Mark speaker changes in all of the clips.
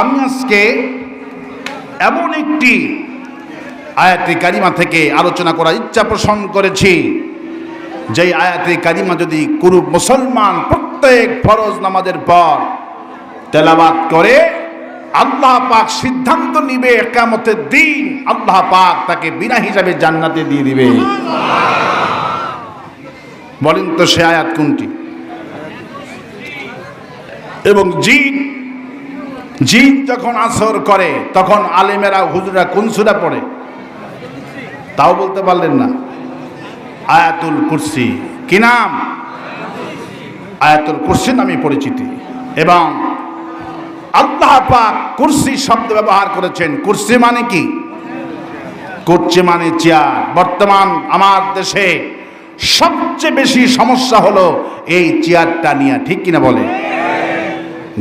Speaker 1: আমি আজকে এমন একটি আয়াতে কারিমা থেকে আলোচনা করার ইচ্ছা পোষণ করেছি। যেই আয়াতে কারিমা যদি কোনো মুসলমান প্রত্যেক ফরজ নামাজের পর তেলাবাত করে, আল্লাহ পাক সিদ্ধান্ত নিবে একামতের দিন আল্লাহ পাক তাকে বিনা হিসাবে জান্নাতে দিয়ে দিবে। বলেন তো সে আয়াত কোনটি? এবং জিন জিন যখন আসর করে, তখন আলেমেরা, হুজুরা কোন সুরা পড়ে? তাও বলতে পারলেন না। আয়াতুল কুরসি। কি নাম? আয়াতুল কুরসি নামে পরিচিতি। এবং আল্লাহ পাক কুরসি শব্দ ব্যবহার করেছেন। কুরসি মানে কি? কুরসি মানে চেয়ার। বর্তমান আমার দেশে সবচেয়ে বেশি সমস্যা হলো এই চেয়ারটা নিয়ে, ঠিক কিনা বলে?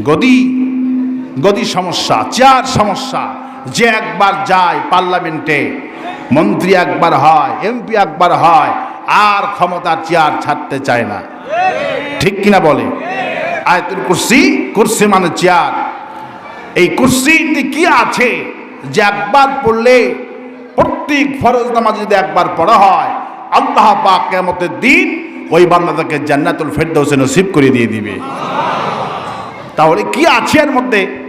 Speaker 1: গদি গদি সমস্যা, চেয়ার সমস্যা, যে একবার যায় পার্লামেন্টে, মন্ত্রী একবার হয়, এমপি একবার হয়, আর ক্ষমতার চেয়ার ছাড়তে চায় না। ঠিক কিনা বলে? আয়তুল কুরসি কুরসি মানে চেয়ার। এই কুরসিতে কি আছে? যে একবার পড়লে প্রত্যেক ফরজ নামাজ যদি একবার পড়া হয়, আল্লাহ পাক কেমতের দিন ওই বান্দাটাকে জান্নাতুল ফেরদৌসে নসিব করে দিয়ে দিবে। তাহলে কি আছে এর মধ্যে?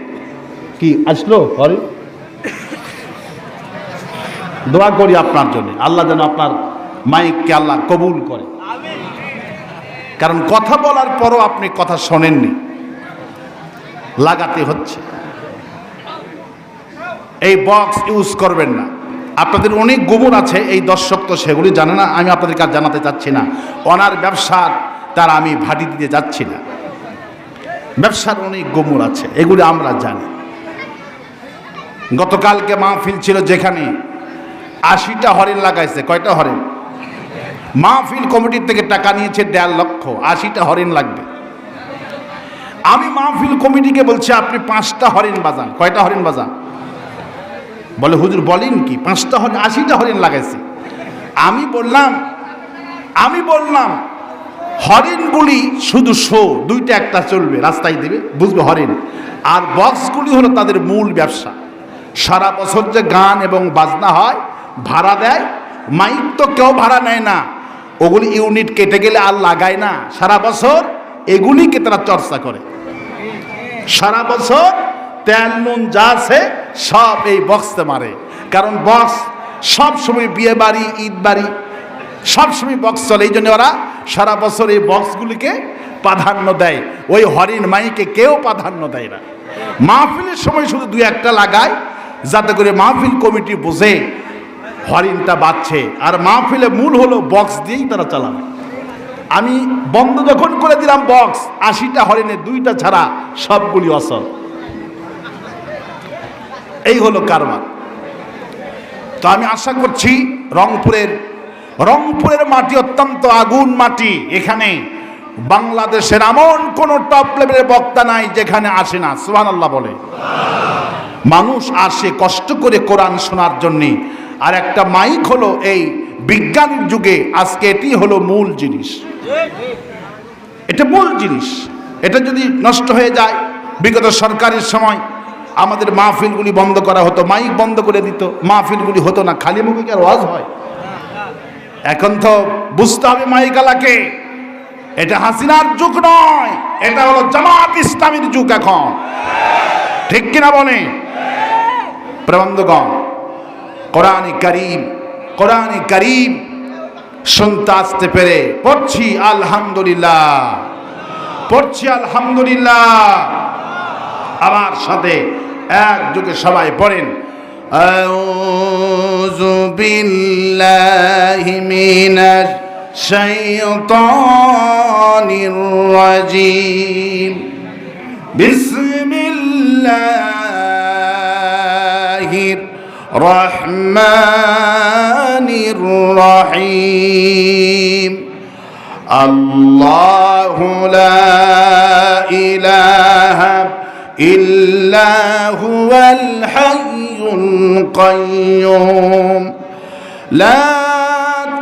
Speaker 1: কি আসলো? হরি? দোয়া করি আপনার জন্য। আল্লাহ যেন আপনার মাইককে আল্লাহ কবুল করে। কারণ কথা বলার পরও আপনি কথা শোনেননি। লাগাতে হচ্ছে। এই বক্স ইউজ করবেন না। আপনাদের অনেক গোবর আছে, এই দর্শক তো সেগুলি জানে না, আমি আপনাদের কাছে জানাতে চাচ্ছি না। ওনার ব্যবসার তার আমি ভাটি দিতে যাচ্ছি না। ব্যবসার অনেক গোমর আছে, এগুলি আমরা জানি। গতকালকে মাহফিল ছিল যেখানে আশিটা হরিণ লাগাইছে। কয়টা হরিণ? মাহফিল কমিটির থেকে টাকা নিয়েছে দেড় লক্ষ। আশিটা হরিণ লাগবে। আমি মাহফিল কমিটিকে বলছি, আপনি পাঁচটা হরিণ বাজান। কয়টা হরিণ বাজান? বলে, হুজুর, বলেন কি, পাঁচটা হরিণ, আশিটা হরিণ লাগাইছে। আমি বললাম আমি বললাম, হরিণগুলি শুধু শো, দুইটা একটা চলবে, রাস্তায় দেবে, বুঝবে হরিণ। আর বক্সগুলি হলো তাদের মূল ব্যবসা। সারা বছর যে গান এবং বাজনা হয়, ভাড়া দেয়। মাইক তো কেউ ভাড়া নেয় না। ওগুলি ইউনিট কেটে গেলে আর লাগায় না। সারা বছর এগুলিকে তারা চর্চা করে। সারা বছর তেল, নুন যা আছে সব এই বক্সতে মারে। কারণ বক্স সব সময় বিয়ে বাড়ি, ঈদ বাড়ি, সব সময় বক্স চলে। এই জন্য ওরা সারা বছর এই বক্সগুলিকে প্রাধান্য দেয়। ওই হরিণ মাইকে কেউ প্রাধান্য দেয় না। মাহফিলের সময় শুধু দুই একটা লাগায়। যাতে করে মাহফিল কমিটি বোঝে হরিণটা বাজছে আর মাহফিলে মূল হলো বক্স দিয়েই তারা চালাবে। আমি বন্ধ যখন করে দিলাম বক্স আশিটা হরিণের দুইটা ছাড়া সবগুলি অসল এই হলো কারবার। তো আমি আশা করছি রংপুরের রংপুরের মাটি অত্যন্ত আগুন মাটি এখানে। বাংলাদেশের এমন কোন টপ লেভেলের বক্তা নাই যেখানে আসে না সুহান আল্লাহ বলে। মানুষ আসে কষ্ট করে কোরআন শোনার জন্যে। আর একটা মাইক হলো এই বিজ্ঞানের যুগে, আজকে এটি হলো মূল জিনিস। এটা মূল জিনিস। এটা যদি নষ্ট হয়ে যায়, বিগত সরকারের সময় আমাদের মাহফিলগুলি বন্ধ করা হতো, মাইক বন্ধ করে দিত, মাহফিলগুলি হতো না, খালি মুখে কি আর ওয়াজ হয়? এখন তো বুঝতে হবে মাইকালাকে এটা হাসিনার যুগ নয় এটা হলো জামাত ইসলামের যুগ এখন ঠিক কিনা বলে প্রবন্ধগণ কোরআন করিম কোরআন করিম শুনতে আসতে পেরে পড়ছি আলহামদুলিল্লাহ পড়ছি আলহামদুলিল্লাহ আমার সাথে এক যুগে সবাই পড়েন أعوذ بالله من الشيطان الرجيم. بسم الله الرحمن الرحيم. الله لا إله إلا هو الحي القيوم. لا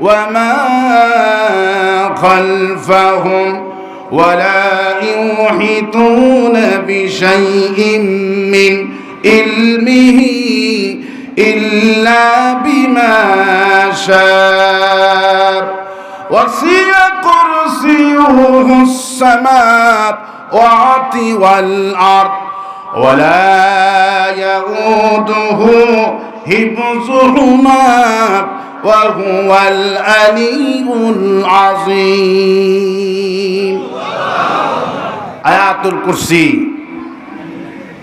Speaker 1: وما خلفهم ولا يحيطون بشيء من علمه إلا بما شاء وسع كرسيه السماوات والأرض ولا يؤوده حفظهما وهو العلي العظيم আয়াতুল কুরসি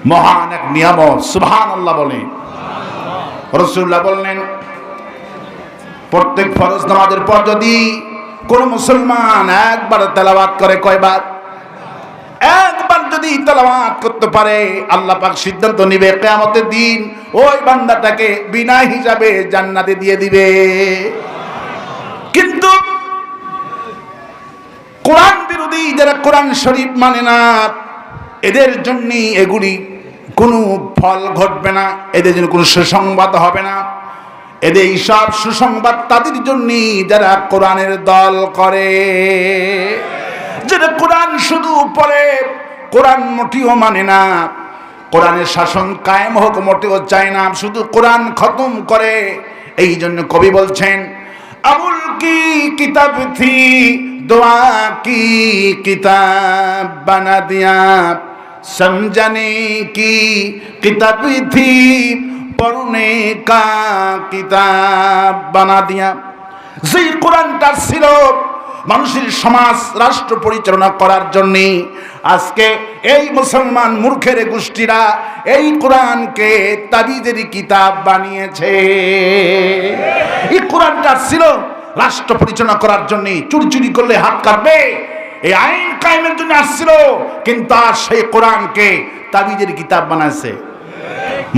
Speaker 1: মহান এক নিয়ামত সুবহান আল্লাহ বলে রসুল্লাহ বললেন প্রত্যেক ফরজ নামাজের পর যদি কোন মুসলমান একবার তেলাওয়াত করে কয়বার একবার যদি তেলাওয়াত করতে পারে, আল্লাহ পাক সিদ্ধান্ত নিবে কিয়ামতের দিন, ওই বান্দাটাকে বিনা হিসাবে জান্নাতে দিয়ে দিবে। কিন্তু কোরআন বিরোধী যারা কোরআন শরীফ মানে না, এদের জন্য এগুলি কোনো ফল ঘটবে না, এদের জন্য কোনো সুসংবাদ হবে না। এদের সব সুসংবাদ তাদের জন্য যারা কোরআনের দল করে। যেটা কোরআন শুধু পরে কোরআন মোটিও মানে না। কোরআনের শাসন কায়েম হোক, মোটেও চায় না। শুধু কোরআন খতম করে, এই জন্য কবি বলছেন আমুল কি কিতাব থি? দোয়া কি কিতাব বানা দিয়া? সমজানে কি কিতাব থি? পড়ুনে কা কিতাব বানা দিয়া? যে কোরআনটা ছিল মানুষের সমাজ, রাষ্ট্র পরিচালনা করার জন্য আজকে এই মুসলমান মূর্খের গোষ্ঠীরা এই কোরআনকে তাবিদের কিতাব বানিয়েছে। এই কোরআনটা ছিল রাষ্ট্র পরিচালনা করার জন্য চুরি চুরি করলে হাত কাটবে এই আইন কায়েমের জন্য আসছিল, কিন্তু আর সেই কোরআনকে তাবিজের কিতাব বানাইছে।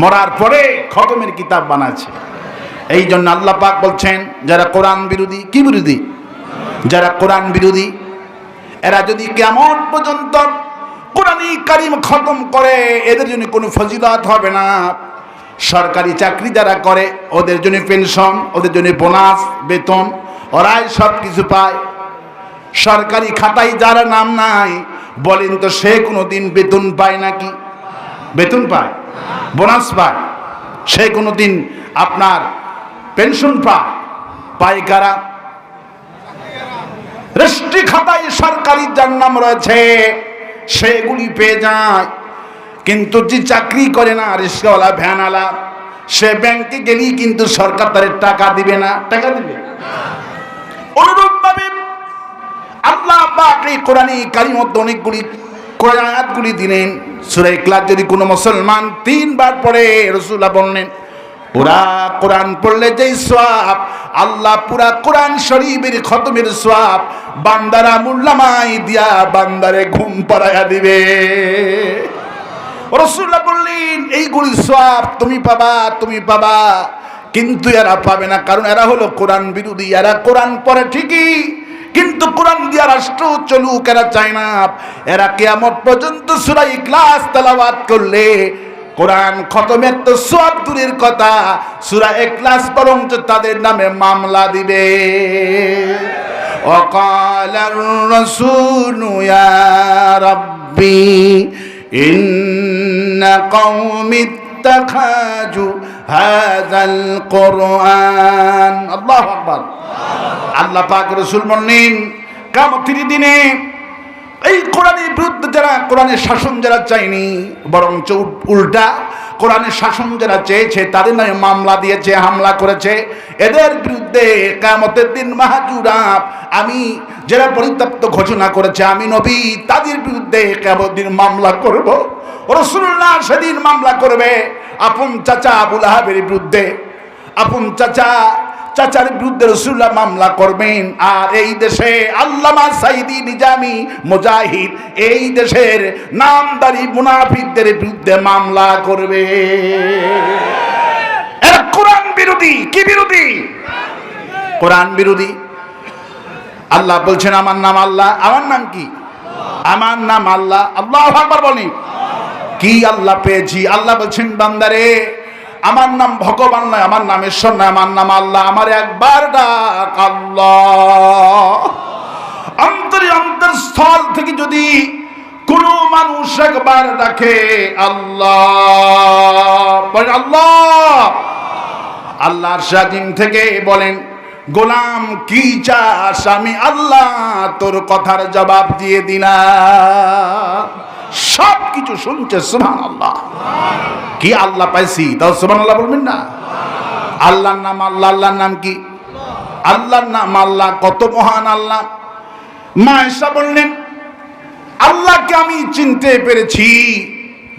Speaker 1: মরার পরে খতমের কিতাব বানাচ্ছে এই জন্য আল্লাহ পাক বলছেন, যারা কোরআন বিরোধী, কি বিরোধী? যারা কোরআন বিরোধী, এরা যদি কেমন পর্যন্ত কোরআনই কারিম খতম করে, এদের জন্য কোনো ফজিলত হবে না। সরকারি চাকরি যারা করে, ওদের জন্য পেনশন, ওদের জন্য বোনাস, বেতন, ওরাই সব কিছু পায়। সরকারি খাতায় যারা নাম নাই, বলেন তো সে কোনো দিন বেতন পায় নাকি? বেতন পায়, বোনাস পায়। সে কোনো দিন আপনার পেনশন পায়। পায় কারা? রেস্ট্রি খাতায় সরকারি যার নাম রয়েছে, সেগুলি পেয়ে যায়। কিন্তু যে চাকরি করে না, রিক্সাওয়ালা, ভ্যানওয়ালা, সে ব্যাংকে গেলেই কিন্তু সরকার তার টাকা দিবে না। টাকা দিবে? অনুরূপভাবে আল্লাহ পাক এই কোরআনী কারির মধ্যে অনেকগুলি কোরআন দিলেন। সূরা ইখলাস যদি কোনো মুসলমান তিনবার পড়ে, রাসূলুল্লাহ বললেন ওরা কোরআন পড়লে যেই সোয়াব আল্লাহ পুরা কোরআন শরীফের খতমের সোয়াব বান্দারা মুল্লামাই দিয়া বান্দারে ঘুম পাড়াইয়া দিবে। রসুল্লাহ বললেন, এইগুলি সোয়াব তুমি পাবা তুমি পাবা, কিন্তু এরা পাবে না, কারণ এরা হলো কোরআন বিরোধী, এরা কোরআন পড়ে ঠিকই, কিন্তু কোরআন দিয়া রাষ্ট্র চলুক, এরা চায় না। এরা কেয়ামত পর্যন্ত সুরাই ক্লাস তালাবাদ করলে কোরআন খতমের তো সব দূরের কথা সুরা এক্লাস বরং তাদের নামে মামলা দিবে وقال الرسول يا ربي إن قوم اتخذوا هذا القرآن الله أكبر আল্লাহ পাক রসুল বললেন কামতির দিনে এই কোরআনের বিরুদ্ধে যারা, কোরআনের শাসন যারা চায়নি, বরঞ্চ উল্টা কোরআনের শাসন যারা চেয়েছে, তাদের নামে মামলা দিয়েছে, হামলা করেছে। এদের বিরুদ্ধে কামতের দিন মাহাজুরা, আমি যারা পরিত্যক্ত ঘোষণা করেছে, আমি নবী, তাদের বিরুদ্ধে কেমন মামলা করব। রসুল্লাহ সেদিন মামলা করবে। আপন চাচা আবুল আহাবের বিরুদ্ধে, আপন চাচা চাচার বিরুদ্ধে রসুল্লাহ মামলা করবেন। আর এই দেশে আল্লামা সাইদি নিজামি মুজাহিদ এই দেশের নামদারি মুনাফিকদের বিরুদ্ধে মামলা করবে। কোরআন বিরোধী। কি বিরোধী? কোরআন বিরোধী। আল্লাহ বলছেন, আমার নাম আল্লাহ। আমার নাম কি? আমার নাম আল্লাহ। আল্লাহ বলি কি আল্লাহ পেয়েছি? আল্লাহ বলছেন, বান্দারে আমার নাম ভগবান নয়, আমার নাম ঈশ্বর নয়, আমার নাম আল্লাহ। আমার একবার ডাক আল্লাহ। অন্তরে অন্তরস্থল থেকে যদি কোন মানুষ একবার ডাকে আল্লাহ। আল্লাহ! আল্লাহর সাজিম থেকে বলেন, গোলাম কি চাস? আমি আল্লাহ তোর কথার জবাব দিয়ে দিলাম। সব কিছু শুনছে সুমান আল্লাহ কি আল্লাহ পাইছি? তাও সুমান আল্লাহ বলবেন না? আল্লাহর নাম আল্লাহ, আল্লাহর নাম কি? আল্লাহর নাম আল্লাহ, কত মহান আল্লাহ। মা এসা বললেন, আল্লাহকে আমি চিনতে পেরেছি।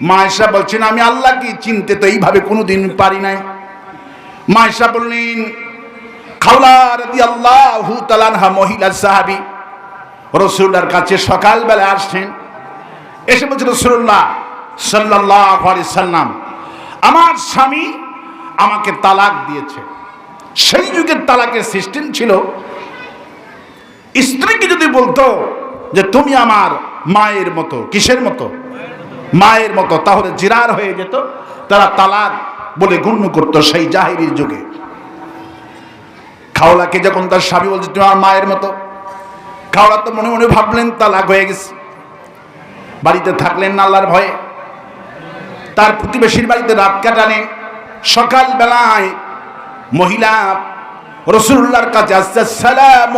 Speaker 1: মা এসা বলছেন, আমি আল্লাহকে চিনতে তো এইভাবে কোনোদিন পারি নাই। মা এসা বললেন, খাওলা রাদি আল্লাহ মহিলা সাহাবি রসুল্লার কাছে সকালবেলা আসছেন। এসে বলছে রসুল্লাহ সাল্লাহ সাল্লাম, আমার স্বামী আমাকে তালাক দিয়েছে। সেই যুগের তালাকের সিস্টেম ছিল, স্ত্রীকে যদি বলতো যে, তুমি আমার মায়ের মতো, কিসের মতো? মায়ের মতো, তাহলে জিরার হয়ে যেত, তারা তালাক বলে গণ্য করতো সেই জাহিরির যুগে। খাওলাকে যখন তার স্বামী বলছে, তুমি আমার মায়ের মতো? খাওলা তো মনে মনে ভাবলেন, তালাক হয়ে গেছে। বাড়িতে থাকলেন না আল্লাহর ভয়ে। তার প্রতিবেশীর বাড়িতে রাত কাটানে সকাল বেলায় মহিলা রসুল্লাহর কাছে আসছে সালাম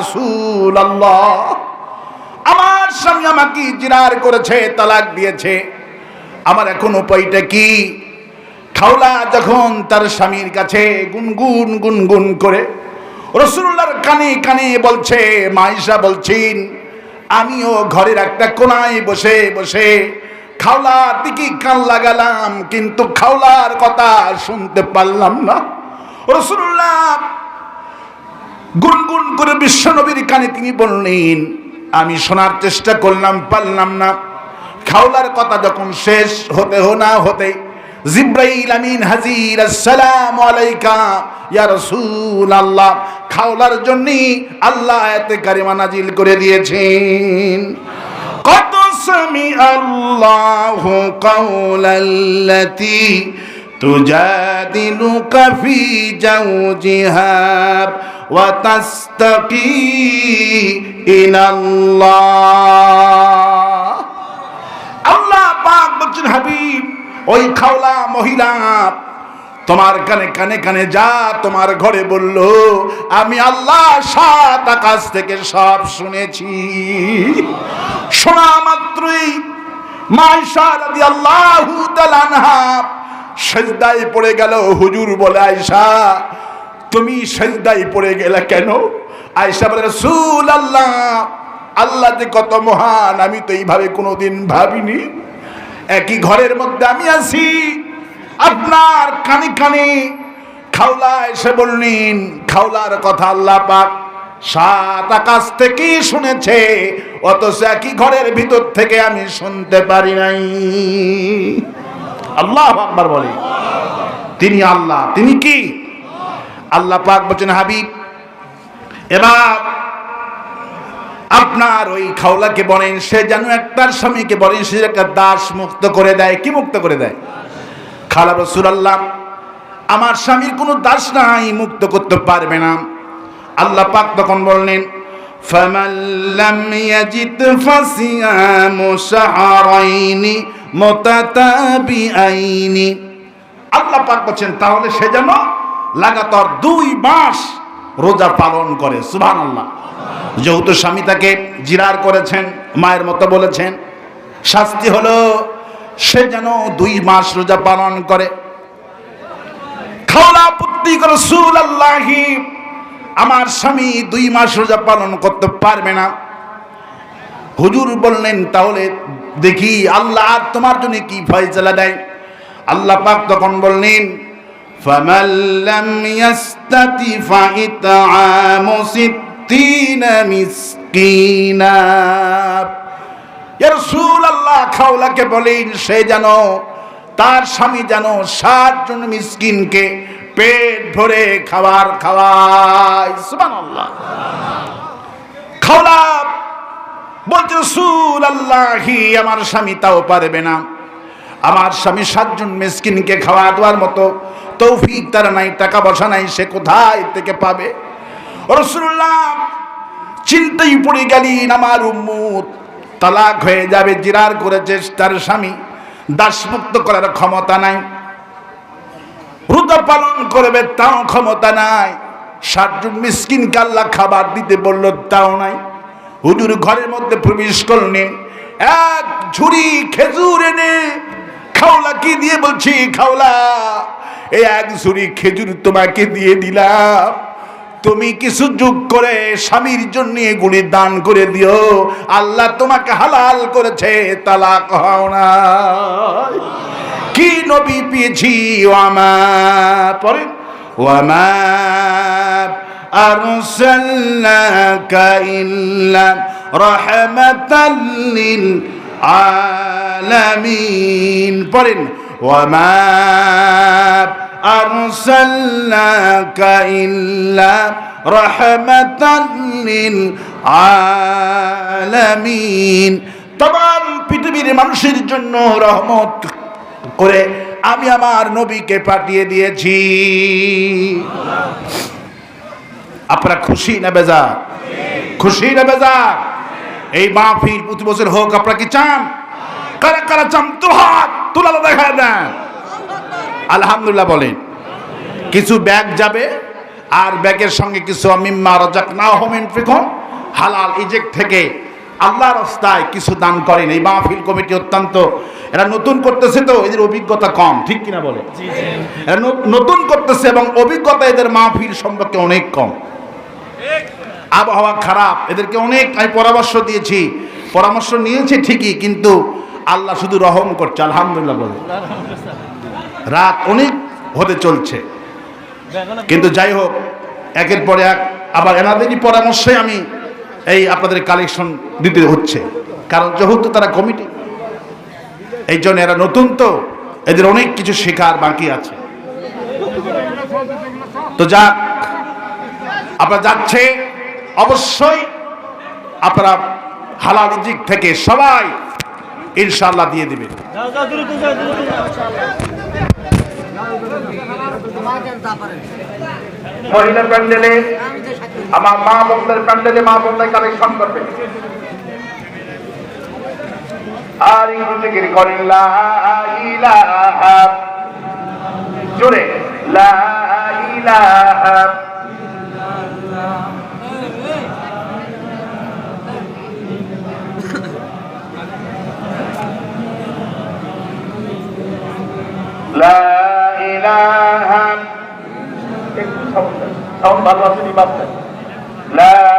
Speaker 1: রসুল আল্লাহ আমার স্বামী আমাকে জিরার করেছে, তালাক দিয়েছে। আমার এখন উপায়টা কি? খাওলা যখন তার স্বামীর কাছে গুনগুন গুনগুন করে, রসুল্লাহর কানে কানে বলছে মাইশা বলছেন আমিও ঘরের একটা কোনায় বসে বসে খাওলার দিকে কান লাগালাম, কিন্তু খাওলার কথা শুনতে পারলাম না। রসুল্লাহ গুনগুন করে বিশ্বনবীর কানে তিনি বললেন, আমি শোনার চেষ্টা করলাম, পারলাম না। খাওলার কথা যখন শেষ হতে হো না হতে জিব্রাইল আমিন হাজির আসসালামু আলাইকা ইয়া রাসূল আল্লাহ খাওলার জন্য আল্লাহ এতে কারিমা নাজিল করে দিয়েছেন কত সামি আল্লাহ কাউলাল্লাতি تجادلك في زوجها وتستقي إلى الله আল্লাহ পাক বলছেন হাবিব ওই খাওলা মহিলা, তোমার কানে কানে কানে যা তোমার ঘরে বলল, আমি আল্লাহ সাত আকাশ থেকে সব শুনেছি। শোনা মাত্রই মাইশা রাদি আল্লাহু সেজদায় পড়ে গেল। হুজুর বলে আয়সা তুমি সেজদায় পড়ে গেলে কেন? আয়সা বলে রসুল আল্লাহ আল্লাহ যে কত মহান, আমি তো এইভাবে কোনোদিন ভাবিনি। একই ঘরের মধ্যে আমি আছি। আপনার কানে কানে খাওলা এসে বললেন, খাওলার কথা আল্লাহ পাক সাত আকাশ থেকেই শুনেছে, অথচ একই ঘরের ভিতর থেকে আমি শুনতে পারি নাই। আল্লাহ আকবার বলে তিনি আল্লাহ, তিনি কি? আল্লাহ পাক বলছেন, হাবিব, এবার আপনার ওই খাওলাকে বলেন সে যেন একটার স্বামীকে বলেন সে একটা দাস মুক্ত করে দেয় কি মুক্ত করে দেয় খালা রসুল আল্লাহ আমার স্বামীর কোনো দাস নাই মুক্ত করতে পারবে না আল্লাহ পাক তখন বললেন فمن لم يجد فصيام شهرين متتابعين আল্লাহ পাক বলছেন তাহলে সে যেন লাগাতার দুই মাস রোজা পালন করে সুবহানাল্লাহ যেহেতু স্বামী তাকে জিরার করেছেন মায়ের মতো বলেছেন শাস্তি হলো সে যেন দুই মাস রোজা পালন করে খাওলা পুত্তি করে সুল আল্লাহি আমার স্বামী দুই মাস রোজা পালন করতে পারবে না হুজুর বললেন তাহলে দেখি আল্লাহ আর তোমার জন্য কি ফয়সালা দেয় আল্লাহ পাক তখন বললেন فمن لم يستطع فإطعام সিত্তিনা মিসকিনা। রসুল আল্লাহ খাওলাকে বলেন, সে যেন তার স্বামী যেন সাতজন জন মিসকিনকে পেট ভরে খাবার খাওয়ায়। সুবান আল্লাহ খাওলা বলছে রসুল আল্লাহি আমার স্বামী তাও পারবে না। আমার স্বামী সাতজন মিসকিনকে খাওয়া দেওয়ার মতো তৌফিক তার নাই, টাকা পয়সা নাই, সে কোথায় থেকে পাবে? রসুল্লাহ চিন্তাই পড়ে গেলেন আমার উম্মুত? তালাক হয়ে যাবে, জিরার করেছে তার স্বামী। দাসমুক্ত করার ক্ষমতা নাই। রোজা পালন করবে, তাও ক্ষমতা নাই। ষাটজন মিসকিন কাল্লা খাবার দিতে বলল, তাও নাই। হুজুর ঘরের মধ্যে প্রবেশ করলেন এক ঝুড়ি খেজুর এনে খাওলা কি দিয়ে বলছি? খাওলা। এই এক ঝুড়ি খেজুর তোমাকে দিয়ে দিলাম। তুমি কিছু যোগ করে স্বামীর জন্য এগুলি দান করে দিও। আল্লাহ তোমাকে হালাল করেছে, তালাক হও না। কি নবী পেয়েছি ওয়ামা পরে ওয়ামা ইল্লা রাহমাতাল লিল আলামিন। আরসালনাকা ইল্লা রাহমাতাল লিল আলামিন তমাম পৃথিবীর মানুষের জন্য রহমত করে আমি আমার নবীকে পাঠিয়ে দিয়েছি। আপনারা খুশি না বেজা খুশি না বেজা এই মাহফিল প্রতি বছর হোক, আপনারা কি চান? কারা কারা চান? তো হাত তুলালা দেখা দেন আলহামদুলিল্লাহ বলেন। কিছু ব্যাগ যাবে আর ব্যাগের সঙ্গে কিছু মিম্মা রাজাক না হোমেন ফিকম হালাল ইজেক্ট থেকে আল্লাহ রাস্তায় কিছু দান করেন। এই মাহফিল কমিটি অত্যন্ত এরা নতুন করতেছে তো এদের অভিজ্ঞতা কম ঠিক কিনা বলে এরা নতুন করতেছে এবং অভিজ্ঞতা এদের মাহফিল সম্পর্কে অনেক কম। আবহাওয়া খারাপ এদেরকে অনেক আমি পরামর্শ দিয়েছি। পরামর্শ নিয়েছি ঠিকই কিন্তু আল্লাহ শুধু রহম করছে, আলহামদুলিল্লাহ বলে। রাত অনেক হতে চলছে। কিন্তু যাই হোক, একের পরে এক আবার এনাদেরই পরামর্শে আমি এই আপনাদের কালেকশন দিতে হচ্ছে। কারণ যেহেতু তারা কমিটি এই জন্য এরা নতুন তো, এদের অনেক কিছু শেখার বাকি আছে। তো যাক, আপনারা যাচ্ছে, অবশ্যই আপনারা হালাল দিক থেকে সবাই ইনশাল্লাহ দিয়ে দিবে। প্যান্ডেলে, আমার মা বোনদের প্যান্ডেলে মা বোনদের কালেকশন করবে। আর ইংরেজি গিরি করেন জোরে, লা লা ইলাহা একটু সাউন্ড ভালো আছে নি বাপ লা